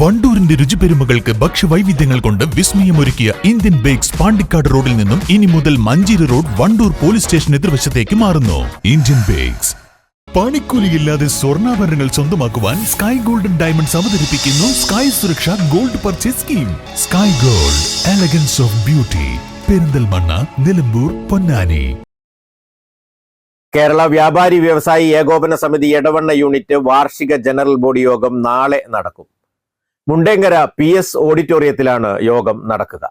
വണ്ടൂരിന്റെ രുചിപെരുമകൾക്ക് ഭക്ഷ്യവൈവിധ്യങ്ങൾ കൊണ്ട് വിസ്മയമൊരുക്കിയ Indian bakes Pandikkad റോഡിൽ നിന്നും ഇനി മുതൽ Manjeri road Wandoor police station എതിർവശത്തേക്ക് മാറുന്നു. Indian bakes. പണിക്കൂലിയില്ലാതെ സ്വർണാഭരണങ്ങൾ സ്വന്തമാക്കുവാൻ സ്കൈ ഗോൾഡൻ ഡയമണ്ട്സ് അവതരിപ്പിക്കുന്നു സ്കൈ സുരക്ഷ gold purchase scheme. Sky gold elegance of beauty. Perinthalmanna Nilambur Ponnani. Kerala വ്യാപാരി വ്യവസായി ഏകോപന സമിതി എടവണ്ണ യൂണിറ്റ് വാർഷിക ജനറൽ ബോഡി യോഗം നാളെ നടക്കും. മുണ്ടേങ്കര പി എസ് ഓഡിറ്റോറിയത്തിലാണ് യോഗം നടക്കുക.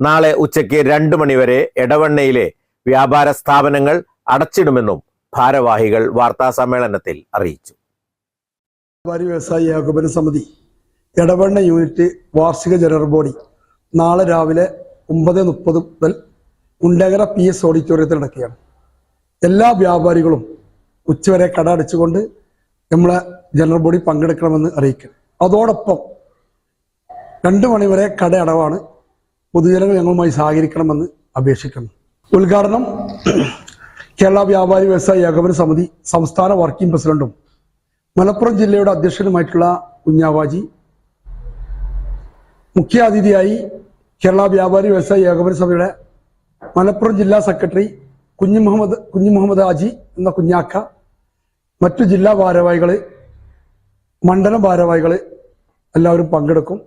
നാളെ ഉച്ചയ്ക്ക് രണ്ട് മണിവരെ എടവണ്ണയിലെ വ്യാപാര സ്ഥാപനങ്ങൾ അടച്ചിടുമെന്നും ഭാരവാഹികൾ വാർത്താ സമ്മേളനത്തിൽ അറിയിച്ചു. വ്യാപാരി വ്യവസായി ഏകോപന സമിതി എടവണ്ണ യൂണിറ്റ് വാർഷിക ജനറൽ ബോഡി നാളെ രാവിലെ ഒമ്പത് മുപ്പത് മുതൽ ഉണ്ടകര പി എസ് ഓഡിറ്റോറിയത്തിൽ നടക്കുകയാണ്. എല്ലാ വ്യാപാരികളും ഉച്ചവരെ കട അടച്ചുകൊണ്ട് നമ്മളെ ജനറൽ ബോഡി പങ്കെടുക്കണമെന്ന് അറിയിക്കണം അതോടൊപ്പം രണ്ട് മണിവരെ കട അടവാണ് പൊതുജനങ്ങൾ ഞങ്ങളുമായി സഹകരിക്കണമെന്ന് അപേക്ഷിക്കുന്നു. ഉദ്ഘാടനം കേരള വ്യാപാരി വ്യവസായ ഏകോപന സമിതി സംസ്ഥാന വർക്കിംഗ് പ്രസിഡന്റും മലപ്പുറം ജില്ലയുടെ അധ്യക്ഷനുമായിട്ടുള്ള കുഞ്ഞാവാജി. മുഖ്യാതിഥിയായി കേരള വ്യാപാരി വ്യവസായ ഏകോപന സമിതിയുടെ മലപ്പുറം ജില്ലാ സെക്രട്ടറി കുഞ്ഞു മുഹമ്മദ് കുഞ്ഞു മുഹമ്മദ് ആജി എന്ന കുഞ്ഞാക്ക മറ്റു ജില്ലാ ഭാരവാഹികൾ മണ്ഡലം ഭാരവാഹികൾ എല്ലാവരും പങ്കെടുക്കും.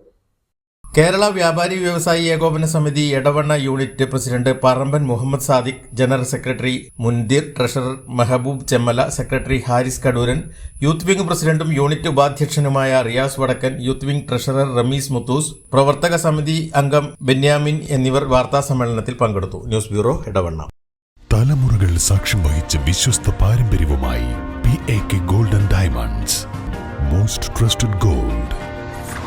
കേരള വ്യാപാരി വ്യവസായി ഏകോപന സമിതി Edavanna unit president Paramban Muhammad Sadiq general secretary Mundir treasurer Mehaboob Chemmala secretary Haris Kaduran youth wing പ്രസിഡന്റും unit ഉപാധ്യക്ഷനുമായ Riyas Vadakkan youth wing treasurer Ramees Muthoos പ്രവർത്തക സമിതി അംഗം ബെന്യാമിൻ എന്നിവർ വാർത്താ സമ്മേളനത്തിൽ പങ്കെടുത്തു. News bureau Edavanna. തലമുറകൾ സാക്ഷ്യം വഹിച്ച വിശ്വസ്ത പാരമ്പര്യവുമായി golden diamonds most trusted gold